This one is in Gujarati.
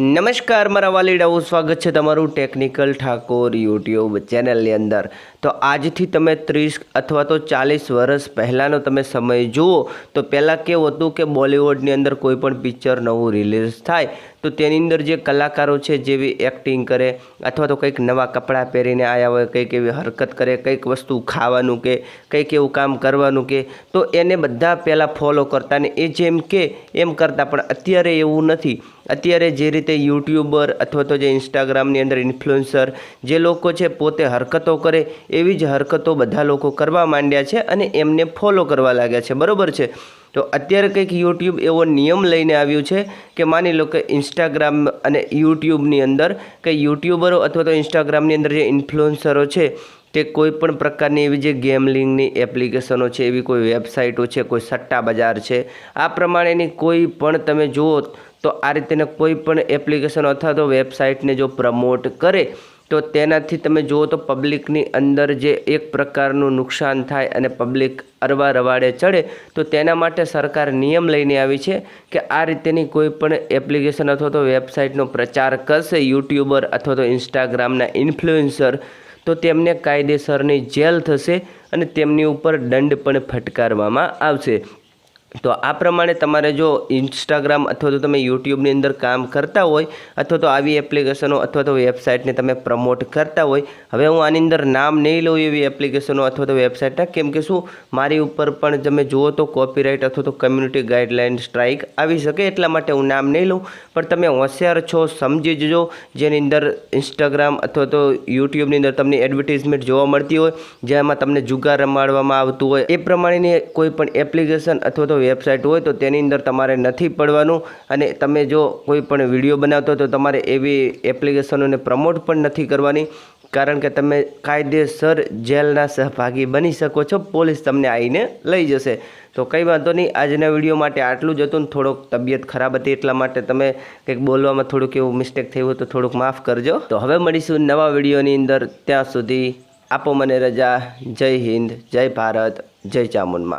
નમસ્કાર, મારા વાલીડાઓ, સ્વાગત છે તમારું ટેકનિકલ ઠાકોર યુટ્યુબ ચેનલની અંદર. તો આજથી તમે ત્રીસ અથવા તો ચાલીસ વર્ષ પહેલાંનો તમે સમય જુઓ, તો પહેલાં કેવું હતું કે બોલિવૂડની અંદર કોઈ પણ પિક્ચર નવું રિલીઝ થાય, તો તેની અંદર જે કલાકારો છે જેવી એક્ટિંગ કરે અથવા તો કંઈક નવા કપડાં પહેરીને આવ્યા હોય, કંઈક એવી હરકત કરે, કંઈક વસ્તુ ખાવાનું કે કંઈક એવું કામ કરવાનું કે, તો એને બધા પહેલાં ફોલો કરતા ને એ જેમ કે, એમ કરતાં પણ અત્યારે એવું નથી. અત્યારે જે રીતે યુટ્યુબર અથવા તો જે ઇન્સ્ટાગ્રામની અંદર ઇન્ફ્લુએન્સર જે લોકો છે પોતે હરકતો કરે એવી જ હરકતો બધા લોકો કરવા માંડ્યા છે અને એમને ફોલો કરવા લાગ્યા છે. બરાબર છે? તો અત્યારે કંઈક યુટ્યુબ એવો નિયમ લઈને આવ્યું છે કે માની લો કે ઇન્સ્ટાગ્રામ અને યુટ્યુબની અંદર કે યુટ્યુબરો અથવા તો ઇન્સ્ટાગ્રામની અંદર જે ઇન્ફ્લુએન્સરો છે તે કોઈ પણ પ્રકારની એવી જે ગેમલિંગની એપ્લિકેશનો છે, એવી કોઈ વેબસાઇટો છે, કોઈ સટ્ટા બજાર છે, આ પ્રમાણેની કોઈ પણ તમે જુઓ તો આ રીતેના કોઈ પણ એપ્લિકેશન અથવા તો વેબસાઇટને જો પ્રમોટ કરે, તો તેનાથી તમે જુઓ તો પબ્લિકની અંદર જે એક પ્રકારનું નુકસાન થાય અને પબ્લિક અરવા રવાડે ચડે, તો તેના માટે સરકાર નિયમ લઈને આવી છે કે આ રીતેની કોઈ પણ એપ્લિકેશન અથવા તો વેબસાઇટનો પ્રચાર કરશે, યુટ્યુબર અથવા તો ઇન્સ્ટાગ્રામના ઇન્ફ્લુએન્સર તો તેમને કાયદેસરની જેલ થશે અને તેમની ઉપર દંડ પણ ફટકારવામાં આવશે. તો આ પ્રમાણે તમારે જો ઇન્સ્ટાગ્રામ અથવા તો તમે યુટ્યુબની અંદર કામ કરતા હોય, અથવા તો આવી એપ્લિકેશનો અથવા તો વેબસાઇટને તમે પ્રમોટ કરતા હોય, હવે હું આની અંદર નામ નહીં લઉં એવી એપ્લિકેશનો અથવા તો વેબસાઇટના કેમ કે શું મારી ઉપર પણ તમે જુઓ તો કોપીરાઇટ અથવા તો કમ્યુનિટી ગાઈડલાઇન સ્ટ્રાઇક આવી શકે એટલા માટે હું નામ નહીં લઉં. પણ તમે હોશિયાર છો, સમજી જજો, જેની અંદર ઇન્સ્ટાગ્રામ અથવા તો યુટ્યુબની અંદર તમને એડવર્ટિઝમેન્ટ જોવા મળતી હોય, જેમાં તમને જુગાર રમાડવામાં આવતું હોય, એ પ્રમાણેની કોઈ પણ એપ્લિકેશન અથવા તો વેબસાઇટ હોય તો તેની અંદર તમારે નથી પડવાનું. અને તમે જો કોઈ પણ વીડિયો બનાવતો તો તમારે એવી એપ્લિકેશનોને પ્રમોટ પણ નથી કરવાની. કારણ કે તમે કાયદેસર જેલના સહભાગી બની શકો છો. પોલીસ તમને આવીને લઈ જશે. તો કંઈ વાંધો નહીં. આજના વીડિયો માટે આટલું જ હતું થોડોક તબિયત ખરાબ હતી એટલા માટે તમે કંઈક બોલવામાં થોડુંક એવું મિસ્ટેક થયું તો થોડુંક માફ કરજો. તો હવે મળીશું નવા વિડીયોની અંદર. ત્યાં સુધી આપો મને રજા. જય હિન્દ, જય ભારત, જય ચામુંડમાં.